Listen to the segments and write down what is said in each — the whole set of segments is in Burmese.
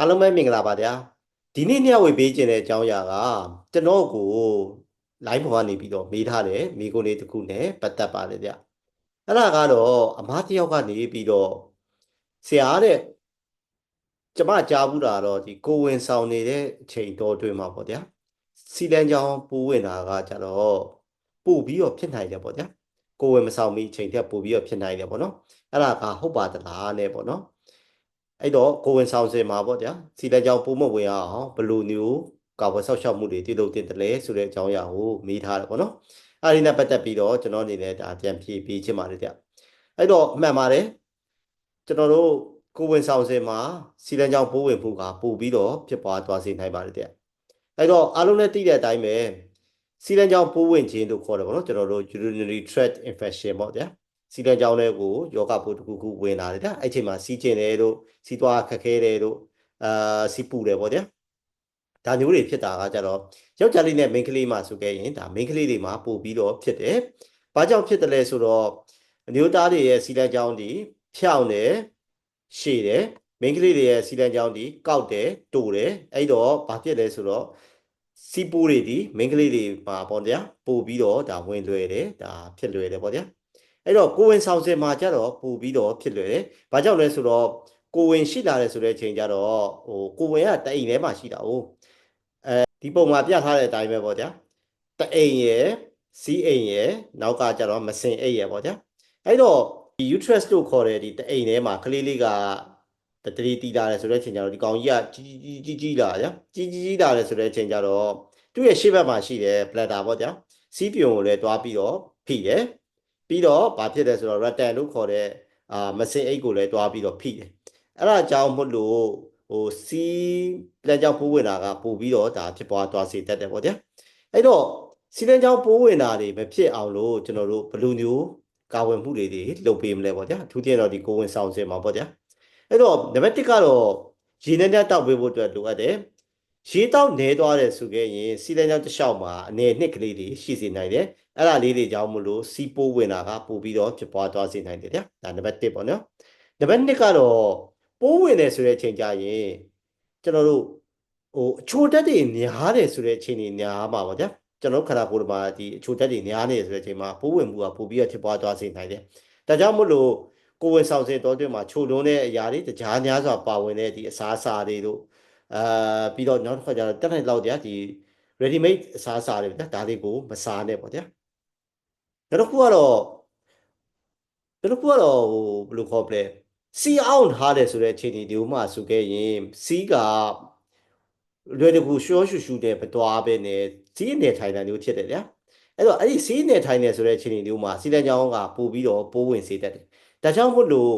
အားလုံးပဲမင်္ဂလာပါဗျာဒီနေ့ညဝေပေးခြင်းတဲ့အကြောင်းအရာကကျွန်တော်ကို live ပေါ်ကနေပြီးတော့မေးထားတယ်မိကိုလေးတစ်ခုနဲ့ပတ်သက်ပါတယ်ဗျအဲ့ဒါကတော့အမားတယောက်ကနေပြီးတော့ဆရာတဲ့ကျမကြားဘူးတာတော့ဒီကိုဝင်ဆောင်နေတဲ့အချိန်တော်တွင်မှာပေါ့ဗျာစီလန်ကြောင်ပိုးဝင်တာကကြတော့ပို့ပြီးတော့ဖြစ်နိုင်တယ်ပေါ့ဗျာကိုဝင်မဆောင်မီအချိန်တက်ပို့ပြီးတော့ဖြစ်နိုင်တယ်ပေါ့နော်အဲ့ဒါကဟုတ်ပါသလားနဲ့ပေါ့နော် အဲ့တော့ကိုဝင်ဆောင်စင်မှာပေါ့ဗျာစီလန်ကြောင်ပိုးမဝင်အောင်ဘယ်လိုမျိုးကာဝယ်ဆောက်ရှောက်မှုတွေပြုလုပ်တင်တယ်လဲဆိုတဲ့အကြောင်းအရာကိုမေးထားတယ်ပေါ့နော်အဲ့ဒီနဲ့ပတ်သက်ပြီးတော့ကျွန်တော်အနေနဲ့ဒါပြန်ဖြေပေးချင်ပါတယ်ဗျအဲ့တော့အမှန်ပါတယ်ကျွန်တော်တို့ကိုဝင်ဆောင်စင်မှာစီလန်ကြောင်ပိုးဝင်မှုကပို့ပြီးတော့ဖြစ်ပွားသွားစေနိုင်ပါတယ်ဗျအဲ့တော့အားလုံးလည်းသိတဲ့အတိုင်းပဲစီလန်ကြောင်ပိုးဝင်ခြင်းလို့ခေါ်တယ်ပေါ့နော်ကျွန်တော်တို့ urinary tract infection ပေါ့ဗျာ စီလန်ကြောင်တွေကိုယောဂပိုးတစ်ခုခုဝင်လာတယ်ဗျအဲ့ချိန်မှာစီးကျင်တယ်တို့စီးသွားခက်ခဲတယ်တို့အာစီးပူတယ်ပေါ့ဗျာဒါမျိုးတွေဖြစ်တာကကြတော့ယောက်ျားလေးနဲ့မိန်းကလေးမှာဆိုခဲ့ရင်ဒါမိန်းကလေးတွေမှာပို့ပြီးတော့ဖြစ်တယ်။ဘာကြောင့်ဖြစ်တယ်လဲဆိုတော့အမျိုးသားတွေရဲ့စီလန်ကြောင်တွေဖြောင်းတယ်ရှည်တယ်မိန်းကလေးတွေရဲ့စီလန်ကြောင်တွေကောက်တယ်တိုးတယ်အဲ့တော့ဘာဖြစ်လဲဆိုတော့စီပူတွေဒီမိန်းကလေးတွေမှာပေါ့ဗျာပို့ပြီးတော့ဒါဝင်လွယ်တယ်ဒါဖြစ်လွယ်တယ်ပေါ့ဗျာ အဲ့တော့ကိုဝင်ဆောင်စင်မှာကြတော့ပို့ပြီးတော့ဖြစ်လွယ်တယ်။ဘာကြောင့်လဲဆိုတော့ကိုဝင်ရှိလာတယ်ဆိုတဲ့အချိန်ကျတော့ဟိုကိုဝင်ကတအိမ်ထဲမှာရှိတာ哦ဒီပုံမှာပြထားတဲ့အတိုင်းပဲပေါ့ဗျာတအိမ်ရယ်စီးအိမ်ရယ်နောက်ကကြတော့မစင်အိမ်ရယ်ပေါ့ဗျာအဲ့တော့ဒီ uterus လို့ခေါ်တဲ့ဒီတအိမ်ထဲမှာကလေးလေးကတတိတီးလာတယ်ဆိုတဲ့အချိန်ကျတော့ဒီကောင်ကြီးကကြီးကြီးကြီးလာဗျာကြီးကြီးကြီးလာတယ်ဆိုတဲ့အချိန်ကျတော့သူ့ရဲ့ရှေ့ဘက်မှာရှိတဲ့ bladder ပေါ့ဗျာစီးပြုံကိုလည်းတွားပြီးတော့ဖိတယ် ပြီးတော့ဘာဖြစ်လဲဆိုတော့ rectal လို့ခေါ်တဲ့အာမစင်အိတ်ကိုလည်းတွားပြီးတော့ဖိတယ်အဲ့ဒါကြောင့်မို့လို့ဟိုစီးလက်ကြောင့်ပိုးဝင်တာကပို့ပြီးတော့ဒါဖြစ်ပွားသွားစေတတ်တယ်ပေါ့ဗျာအဲ့တော့စီးလက်ကြောင့်ပိုးဝင်တာတွေမဖြစ်အောင်လို့ကျွန်တော်တို့ဘယ်လိုမျိုးကာဝယ်မှုတွေတွေလုပ်ပေးမလဲပေါ့ဗျာအထူးသဖြင့်တော့ဒီကိုဝင်ဆောင်စင်မှာပေါ့ဗျာအဲ့တော့နံပါတ်1ကတော့ရေနဲ့တောက်ပေးဖို့အတွက်လိုအပ်တယ်ရေတောက်နေသွားတယ်ဆိုခဲ့ရင်စီးလက်ကြောင့်တစ်လျှောက်မှာအနေနှစ်ကလေးတွေရှိစေနိုင်တယ် အဲ့ဒါလေးတွေကြောင့်မလို့စီးပိုးဝင်တာကပို့ပြီးတော့ဖြစ်ပွားသွားစေနိုင်တယ်ဗျာဒါနံပါတ်1ပေါ့နော်နံပါတ်2ကတော့ပိုးဝင်တယ်ဆိုတဲ့အချိန်ကြရင်ကျွန်တော်တို့ဟိုအချိုတက်တွေများတယ်ဆိုတဲ့အချိန်တွေများမှာပေါ့ဗျာကျွန်တော်ခန္ဓာကိုယ်မှာဒီအချိုတက်တွေများနေတယ်ဆိုတဲ့အချိန်မှာပိုးဝင်မှုကပိုပြီးတော့ဖြစ်ပွားသွားစေနိုင်တယ်ဒါကြောင့်မို့လို့ကိုယ်ဝင်ဆောင်စေတော်တွင်မှာချိုလွန်းတဲ့အရာတွေတကြားများစွာပါဝင်တဲ့ဒီအစားအစာတွေတို့အာပြီးတော့နောက်တစ်ခါကျတော့တက်နိုင်လောက်ကြာဒီ ready made အစားအစာတွေဗျာဒါလေးကိုမစားနဲ့ပေါ့ဗျာ နောက်တစ်ခုကတော့နောက်တစ်ခုကတော့ဟိုဘယ်လိုခေါ်ပလဲစီအောင်ထားတယ်ဆိုတဲ့အခြေအနေဒီဥမာဆိုခဲ့ရင်စီးကလွယ်တကူရှောရှူရှူတဲ့မသွားပဲနဲ့စီးနေထိုင်တာမျိုးဖြစ်တယ်ဗျာအဲ့တော့အဲ့ဒီစီးနေထိုင်နေဆိုတဲ့အခြေအနေဒီဥမာစီလန်ကြောင်းကပို့ပြီးတော့ပိုးဝင်စေတတ်တယ်ဒါကြောင့်မို့လို့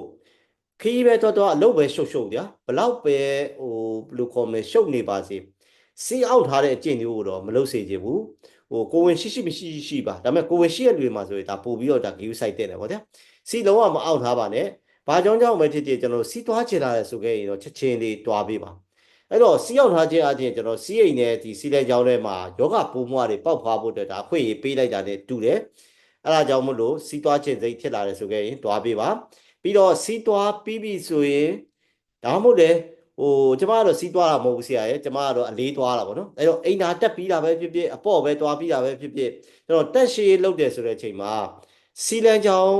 ခီးပဲတော့တော့အလုပ်ပဲရှုပ်ရှုပ်ဗျာဘလောက်ပဲဟိုဘယ်လိုခေါ်မလဲရှုပ်နေပါစေစီးအောက်ထားတဲ့အကျင့်မျိုးကိုတော့မလုပ်စေချင်ဘူး ဟိုကိုဝင်ရှိရှိမရှိရှိပါဒါပေမဲ့ကိုဝင်ရှိရလူတွေမှာဆိုရင်ဒါပို့ပြီးတော့ဒါဂယူဆိုင်တဲ့တယ်ပေါ့ဗျာစီလုံးဝမအောက်ထားပါနဲ့ဘာကြောင့်ကြောင့်ပဲဖြစ်ဖြစ်ကျွန်တော်စီးသွားချင်လာတယ်ဆိုခဲ့ရင်တော့ချက်ချင်းလေးတွားပေးပါအဲ့တော့စီးရောက်ထားခြင်းအပြင်ကျွန်တော်စီးအိမ်နဲ့ဒီစီးလဲကြောင်းထဲမှာယောဂပိုးမွားတွေပောက်ဖွားဖို့အတွက်ဒါအခွင့်အရေးပေးလိုက်တာနဲ့တူတယ်အဲ့ဒါကြောင့်မလို့စီးသွားခြင်းစိတ်ဖြစ်လာတယ်ဆိုခဲ့ရင်တွားပေးပါပြီးတော့စီးသွားပြီးပြီဆိုရင်ဒါမှမဟုတ်လေ ဟိုကျမကတော့စီးသွားတာမဟုတ်ဘူးဆရာရဲ့ကျမကတော့အလေးသွားတာပေါ့နော်အဲ့တော့အိမ်သာတက်ပြီးတာပဲဖြစ်ဖြစ်အပေါ့ပဲသွားပြီးတာပဲဖြစ်ဖြစ်ကျွန်တော်တက်ရှည်လုပ်တယ်ဆိုတဲ့အချိန်မှာစီလန်ချောင်း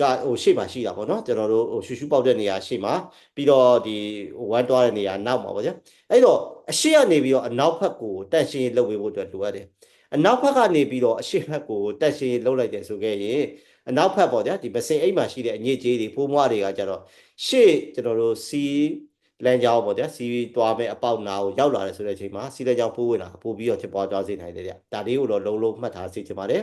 ကဟိုရှေ့မှာရှိတာပေါ့နော်ကျွန်တော်တို့ဟိုရှူရှူပေါက်တဲ့နေရာရှေ့မှာပြီးတော့ဒီဝမ်းတွားတဲ့နေရာနောက်မှာပေါ့ဗျာအဲ့တော့အရှေ့ကနေပြီးတော့အနောက်ဘက်ကိုတက်ရှင်းလုပ်ပေးဖို့အတွက်လိုအပ်တယ် အနောက်ဘက်ကနေပြီးတော့အရှေ့ဘက်ကိုတက်ရှင်းလုပ်လိုက်တယ်ဆိုခဲ့ရင်အနောက်ဘက်ပေါ့ဗျာဒီပစင်အိမ်မှာရှိတဲ့အညစ်အကြေးတွေဖိုးမွားတွေကကြတော့ရှေ့ကျွန်တော်တို့စီလမ်းကြောင်းပေါ့ဗျာစီသွားမဲ့အပေါက်နာကိုရောက်လာတယ်ဆိုတဲ့အချိန်မှာစီလမ်းကြောင်းပိုးဝင်လာပို့ပြီးတော့ဖြစ်ပွားသွားစေနိုင်တယ်ဗျဒါလေးကိုတော့လုံးလုံးမှတ်ထားစေချင်ပါတယ်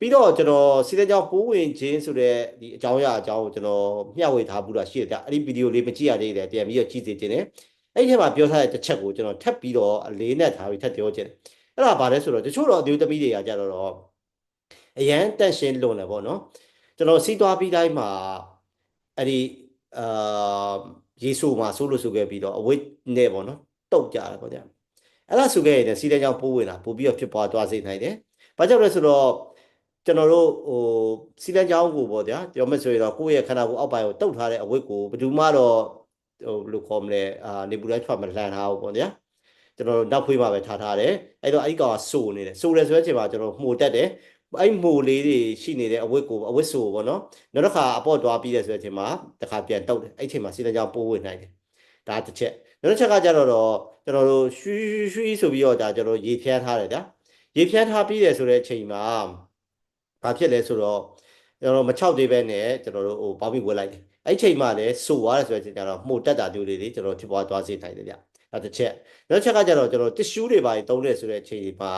ပြီးတော့ကျွန်တော်စီးတဲ့ကြောင့်ပိုးဝင်ခြင်းဆိုတဲ့ဒီအကြောင်းအရာအကြောင်းကိုကျွန်တော်မျှဝေထားဘူးတာရှိတယ်ဗျအဲ့ဒီဗီဒီယိုလေးမကြည့်ရသေးတယ်ပြန်ပြီးတော့ကြည့်စေခြင်းနဲ့အဲ့ဒီထဲမှာပြောထားတဲ့တစ်ချက်ကိုကျွန်တော်ထပ်ပြီးတော့အလေးနဲ့ထားပြီးထပ်ပြောခြင်း အဲ့ဒါဘာလဲဆိုတော့တချို့တော့အမျိုးသမီးတွေကကြတော့အရန်တက်ရှင်းလွန်တယ်ပေါ့နော်ကျွန်တော်စီးသွားပြီးတိုင်းမှာအဲ့ဒီအာရေဆိုမှာဆိုလို့ဆိုခဲ့ပြီးတော့အဝိတ်နဲ့ပေါ့နော်တုတ်ကြတယ်ပေါ့ဗျအဲ့ဒါဆိုခဲ့ရင်စီးတဲ့ကြောင့်ပိုးဝင်တာပို့ပြီးတော့ဖြစ်ပွားသွားစေနိုင်တယ်ဘာကြောင့်လဲဆိုတော့ကျွန်တော်တို့ဟိုစီလန်ချောင်းကိုပေါ့ဗျာပြောမယ်ဆိုရင်တော့ကိုယ့်ရဲ့ခန္ဓာကိုယ်အောက်ပိုင်းကိုတုတ်ထားတဲ့အဝတ်ကိုဘယ်သူမှတော့ဟိုဘယ်လိုခေါ်မလဲအာနေပူလိုက်ထွက်မလန်ထားဘူးပေါ့ဗျာ ကျွန်တော်တို့နောက်ဖွေးမှာပဲထားထားတယ်အဲ့တော့အဲ့ဒီကောင်ကစိုးနေတယ်စိုးတယ်ဆိုတဲ့အချိန်မှာကျွန်တော်မှုတက်တယ်အဲ့မှုလေးတွေရှိနေတဲ့အဝတ်ကိုအဝတ်ဆိုပေါ့နော်နောက်တစ်ခါအပေါ့သွားပြီးတယ်ဆိုတဲ့အချိန်မှာတစ်ခါပြန်တုတ်တယ်အဲ့ချိန်မှာစီးတဲ့ကြောင်ပိုးဝင်နိုင်တယ်ဒါတစ်ချက်နောက်တစ်ချက်ကကြတော့တော့ကျွန်တော်တို့ရွှီရွှီဆိုပြီးတော့ဒါကျွန်တော်ရေဖြန်းထားတယ်ဗျာရေဖြန်းထားပြီးတယ်ဆိုတဲ့အချိန်မှာဘာဖြစ်လဲဆိုတော့ကျွန်တော်မချောက်သေးပဲနဲ့ကျွန်တော်တို့ဟိုပေါင်းပြီးဝက်လိုက်တယ်အဲ့ချိန်မှာလည်းစိုးသွားတယ်ဆိုတဲ့အချိန်ကျတော့မှုတက်တာမျိုးလေးတွေကျွန်တော်ဖြစ်ပွားသွားစေနိုင်တယ်ဗျာ ဒါတစ်ချက်နောက်တစ်ချက်ကကြတော့ကျွန်တော်တစ်ရှူးတွေပါတုံးတယ်ဆိုတဲ့အချိန်မှာ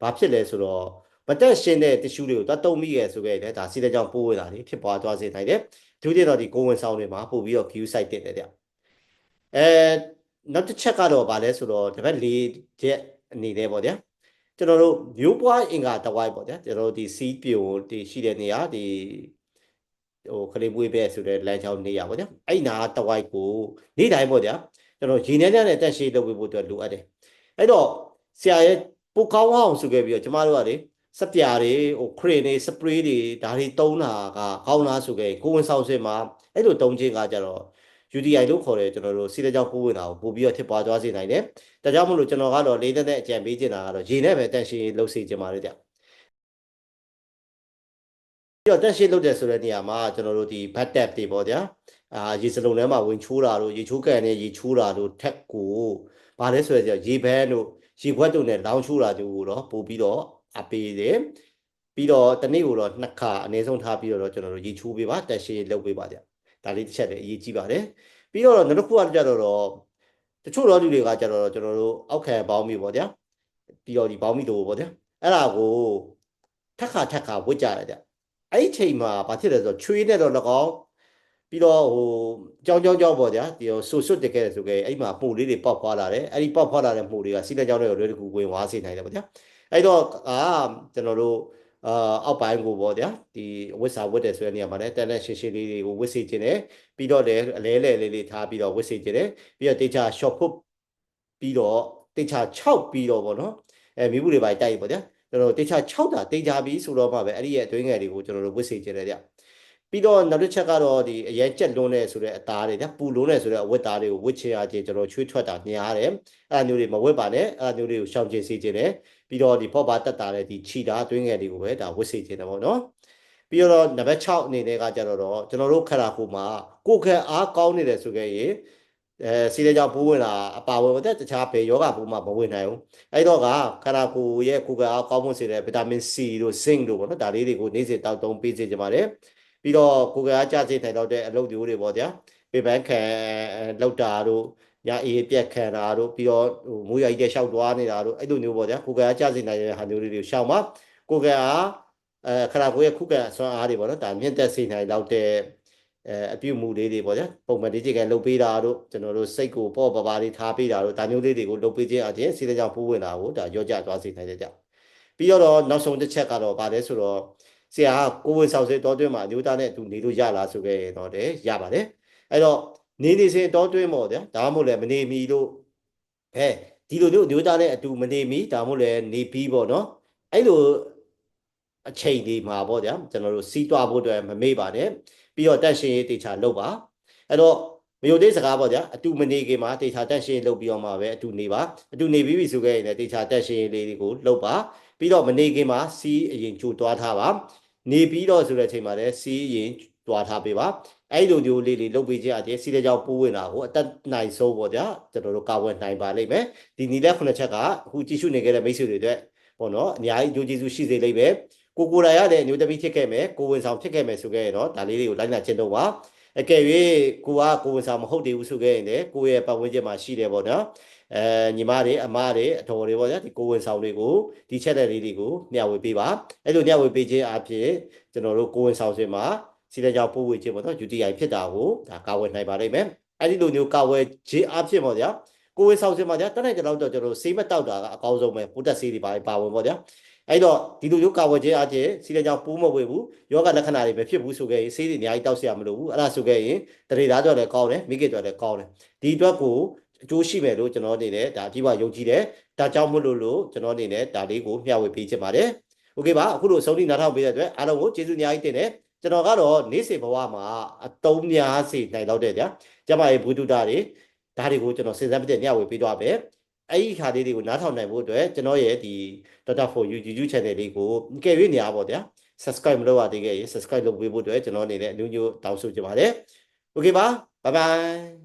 ဘာဖြစ်လဲဆိုတော့မတက်ရှင်းတဲ့တစ်ရှူးတွေကိုသွားတုံးမိရဆိုခဲ့တယ်ဒါစီးတဲ့ကြောင့်ပိုးဝင်တာတွေဖြစ်ပွားသွားစေနိုင်တယ်ဒုတိယတော့ဒီကိုဝင်ဆောင်တွေမှာပို့ပြီးတော့ queue site တင်တယ်ဗျအဲနောက်တစ်ချက်ကတော့ဗာလဲဆိုတော့ဒီဘက်လေးချက်အနေနဲ့ပေါ့ဗျာကျွန်တော်တို့မျိုးပွားအင်္ဂါတဝိုက်ပေါ့ဗျာကျွန်တော်တို့ဒီစီးပြိုဒီရှိတဲ့နေရာဒီဟိုခလေးပွေးပဲဆိုတဲ့လမ်းကြောင်းနေရာပေါ့ဗျာအဲ့နာတဝိုက်ကိုနေ့တိုင်းပေါ့ဗျာ ကျွန်တော်ရေနေနဲ့တက်ရှိလုပ်ပေးဖို့အတွက်လိုအပ်တယ်အဲ့တော့ဆရာရဲ့ပိုကောင်းအောင်ဆိုခဲ့ပြီးတော့ကျမတို့ကလေစပြာတွေဟိုခရင်တွေစပရေးတွေဒါတွေတုံးတာကကောင်းလားဆိုခဲ့ကိုဝင်ဆောင်စင်မှာအဲ့လိုတုံးခြင်းကကြတော့ UDI လို့ခေါ်တယ်ကျွန်တော်တို့စီးတဲ့ကြောင့်ပိုးဝင်တာကိုပို့ပြီးတော့ထစ်ပွားသွားစေနိုင်တယ်။ဒါကြောင့်မို့လို့ကျွန်တော်ကတော့လေးသက်သက်အကြံပေးချင်တာကတော့ရေနဲ့ပဲတန့်ရှင်းလုပ်စေချင်ပါတယ်ဗျ။ပြီးတော့တန့်ရှင်းလုပ်တယ်ဆိုတဲ့နေရာမှာကျွန်တော်တို့ဒီ back tap တွေပေါ့ဗျာ။ အာရေစလုံးထဲမှာဝင်ချိုးတာတို့ရေချိုးကန်နဲ့ရေချိုးတာတို့ထက်ကိုဗာလဲဆိုရရေဘန်းတို့ရေခွက်တို့နဲ့လောင်းချိုးတာတို့ကိုတော့ပို့ပြီးတော့အပေးတယ်။ပြီးတော့တနေ့ကိုတော့နှစ်ခါအနည်းဆုံးထားပြီးတော့ကျွန်တော်တို့ရေချိုးပေးပါတန့်ရှင်းလုပ်ပေးပါဗျ။ဒါလေးတစ်ချက်လည်းအရေးကြီးပါတယ်ပြီးတော့နောက်တစ်ခုကကြတော့တော့တချို့တော့လူတွေကကြတော့ကျွန်တော်တို့အောက်ခံပေါင်းမိပေါ့ဗျာပြီးတော့ဒီပေါင်းမိတို့ပေါ့ဗျာအဲ့ဒါကိုထက်ခါထက်ခါဝစ်ကြရတယ်ဗျအဲ့ဒီချိန်မှာဘာဖြစ်လဲဆိုတော့ချွေးနဲ့တော့၎င်း ပြီးတော့ဟိုကြောင်းကြောင်းကြောင်းပေါ့ဗျာဒီဆူဆွတ်တက်ခဲ့တယ်ဆိုခဲ့အဲ့မှာမှုလေးတွေပေါက်ဖွာလာတယ်အဲ့ဒီပေါက်ဖွာလာတဲ့မှုတွေကစီးလက်ကြောင်းတွေကိုလွယ်တကူဝင်ဝါးစေနိုင်တယ်ပေါ့ဗျာအဲ့တော့အာကျွန်တော်တို့အာအောက်ပိုင်းကိုပေါ့ဗျာဒီဝစ်စာဝစ်တယ်ဆိုတဲ့နေရာမှာလည်းတန်တဲ့ရှင်းရှင်းလေးတွေကိုဝစ်စေခြင်းတယ်ပြီးတော့လည်းအလဲလဲလေးလေးထားပြီးတော့ဝစ်စေခြင်းတယ်ပြီးတော့တေချာ short put ပြီးတော့တေချာ6ပြီးတော့ပေါ့နော်အဲမိဘူးတွေပါတိုက်ပေါ့ဗျာကျွန်တော်တေချာ6တာတေချာပြီးဆိုတော့မှပဲအဲ့ဒီရဲ့အတွင်းငယ်တွေကိုကျွန်တော်တို့ဝစ်စေခြင်းတယ်ဗျ ပြီးတော့နောက်တစ်ချက်ကတော့ဒီအရင်ကြက်လွန်းနေဆိုတဲ့အသားတွေဗျပူလွန်းနေဆိုတဲ့အဝတ်သားတွေကိုဝစ်ချင်အားချင်းကျွန်တော်ချွေးထွက်တာညားတယ်အဲ့ဒါမျိုးတွေမဝတ်ပါနဲ့အဲ့ဒါမျိုးတွေကိုရှောင်ကျဉ်စေခြင်းတယ်ပြီးတော့ဒီဖော့ပါတက်တာတဲ့ဒီခြီတာအတွင်းငယ်တွေကိုပဲဒါဝစ်စေခြင်းတယ်ပေါ့နော်ပြီးတော့နံပါတ်6အနေနဲ့ကကြတော့တော့ကျွန်တော်တို့ခရာခုမှာကိုယ်ခက်အားကောင်းနေတယ်ဆိုခဲ့ရင်အဲစီးတဲ့ကြောင့်ပိုးဝင်လာအပါဝင်တဲ့တခြားဘယ်ယောဂပိုးမှမဝင်နိုင်ဘူးအဲ့တော့ကခရာခုရဲ့ကိုယ်ခက်အားကောင်းမှုစေတဲ့ဗီတာမင် C တို့ Zinc တို့ပေါ့နော်ဒါလေးတွေကိုနေ့စဉ်တောက်သုံးပေးစေချင်ပါတယ် ပြီးတော့ကိုယ်ကအားကြစေနိုင်တော့တဲ့အလုပ်တွေပေါ့ဗျာပေပန်းခံလောက်တာတို့ညအေးပြက်ခံတာတို့ပြီးတော့ဟိုမိုးရိုက်တဲ့ရှောက်သွားနေတာတို့အဲ့လိုမျိုးပေါ့ဗျာကိုယ်ကအားကြစေနိုင်တဲ့ဟာမျိုးလေးတွေကိုရှောက်မှာကိုယ်ကအားအဲခရာကိုရဲ့ခုခံဆွမ်းအားတွေပေါ့နော်ဒါမြင့်တက်စေနိုင်တော့တဲ့အဲအပြုမှုလေးတွေပေါ့ဗျာပုံမှန်ဒီကြိကန်လုပ်ပေးတာတို့ကျွန်တော်တို့စိတ်ကိုပေါ့ပပါလေးထားပေးတာတို့ဒါမျိုးလေးတွေကိုလုပ်ပေးခြင်းအပြင်စီးတဲ့ကြောင့်ပိုးဝင်တာကိုဒါရောကြသွားစေနိုင်ကြကြပြီးတော့နောက်ဆုံးတစ်ချက်ကတော့ဗာလဲဆိုတော့ ဆရာကကိုဝင်ဆောင်စေတောတွင်းမှာအမျိုးသားနဲ့အတူနေလို့ရလားဆိုခဲ့ရင်တော့တယ်ရပါတယ်အဲ့တော့နေနေစဉ်တောတွင်းပေါ့ဗျာဒါမှမဟုတ်လည်းမနေမီလို့အဲဒီလိုမျိုးအမျိုးသားနဲ့အတူမနေမီဒါမှမဟုတ်လည်းနေပြီးပေါ့နော်အဲ့လိုအချိန်ဒီမှာပေါ့ဗျာကျွန်တော်တို့စီးတွားဖို့အတွက်မမေ့ပါနဲ့ပြီးတော့တက်ရှင်ရေးတေချာလုပ်ပါအဲ့တော့မယုတ်သေးစကားပေါ့ဗျာအတူမနေခင်မှာတေချာတက်ရှင်လုပ်ပြီးတော့မှပဲအတူနေပါအတူနေပြီးပြီဆိုခဲ့ရင်လည်းတေချာတက်ရှင်လေးတွေကိုလုပ်ပါပြီးတော့မနေခင်မှာစီးအရင်ကြိုတွားထားပါ နေပြီးတော့ဆိုတဲ့အချိန်မှာလည်းစီးအရင်တွားထားပေးပါအဲ့လိုမျိုးလေးလေးလုပ်ပေးခြင်းအပြင်စီးတဲ့ကြောင့်ပိုးဝင်တာကိုအတက်နိုင်ဆုံးပေါ့ဗျာကျွန်တော်တို့ကာဝယ်နိုင်ပါလိမ့်မယ်ဒီနီလက်ခုနှစ်ချက်ကအခုကြည့်ရှုနေကြတဲ့မိတ်ဆွေတွေအတွက်ပေါ့နော်အများကြီးကြိုးကျေးဇူးရှိစေလိမ့်မယ်ကိုကိုယ်တိုင်ရတဲ့အမျိုးသမီးဖြစ်ခဲ့မယ်ကိုဝင်ဆောင်ဖြစ်ခဲ့မယ်ဆိုခဲ့ရင်တော့ဒါလေးတွေကိုလိုက်နာကျင့်တော့ပါအကယ်၍ကိုကကိုဝင်ဆောင်မဟုတ်သေးဘူးဆိုခဲ့ရင်လည်းကိုရဲ့ပတ်ဝန်းကျင်မှာရှိတယ်ပေါ့နော် အဲညီမတွေအမတွေအတော်တွေပေါ့ဗျာဒီကိုဝင်ဆောင်တွေကိုဒီချက်တဲ့လေးတွေကိုမျှဝေပေးပါအဲ့လိုမျှဝေပေးခြင်းအပြင်ကျွန်တော်တို့ကိုဝင်ဆောင်စင်မှာစီတဲ့ကြောင့်ပို့ဝေခြင်းပေါ့နော် UTI ဖြစ်တာကိုဒါကာဝယ်နိုင်ပါလိမ့်မယ်အဲ့ဒီလိုမျိုးကာဝယ်ခြင်းအဖြစ်ပေါ့ဗျာကိုဝင်ဆောင်စင်မှာဗျာတက်နိုင်ကြတော့ကျွန်တော်တို့ဆေးမတောက်တာကအကောင်းဆုံးပဲပိုတက်ဆေးတွေပါပါဝင်ပေါ့ဗျာအဲ့တော့ဒီလိုမျိုးကာဝယ်ခြင်းအပြင်စီတဲ့ကြောင့်ပိုးမဝေဘူးယောဂလက္ခဏာတွေမဖြစ်ဘူးဆိုခဲ့ရင်ဆေးတွေအများကြီးတောက်เสียမလို့ဘူးအဲ့ဒါဆိုခဲ့ရင်တရေသားကြောင့်လည်းကောင်းတယ်မိကေကြောင့်လည်းကောင်းတယ်ဒီအတွက်ကို အကျိုးရှိမယ်လို့ကျွန်တော်အနေနဲ့ဒါအပြည့်အဝယုံကြည်တယ်ဒါကြောင့်မို့လို့လို့ကျွန်တော်အနေနဲ့ဒါလေးကိုမျှဝေပေးချင်ပါတယ်โอเคပါအခုလိုဆုံးဖြတ်နားထောင်ပေးတဲ့အတွက်အားလုံးကိုကျေးဇူးအများကြီးတင်တယ် ကျွန်တော်ကတော့နေ့စဉ်ဘဝမှာအတုံးများစေနိုင်တော့တဲ့ဗျာကျမရဲ့ဘူတုတာတွေဒါတွေကိုကျွန်တော်စဉ်းစားပြတဲ့ညဝေပေးသွားပဲအဲ့ဒီခါလေးတွေကိုနားထောင်နိုင်ဖို့အတွက်ကျွန်တော်ရဲ့ဒီ Dr. for you YouTube channel လေးကိုကြည့်ရနေရပါဗျာ subscribe မလုပ်ရသေးခဲ့ရင် subscribe လုပ်ပေးဖို့အတွက်ကျွန်တော်အနေနဲ့အနူးညွတ်တောင်းဆိုချင်ပါတယ် okay ပါ bye bye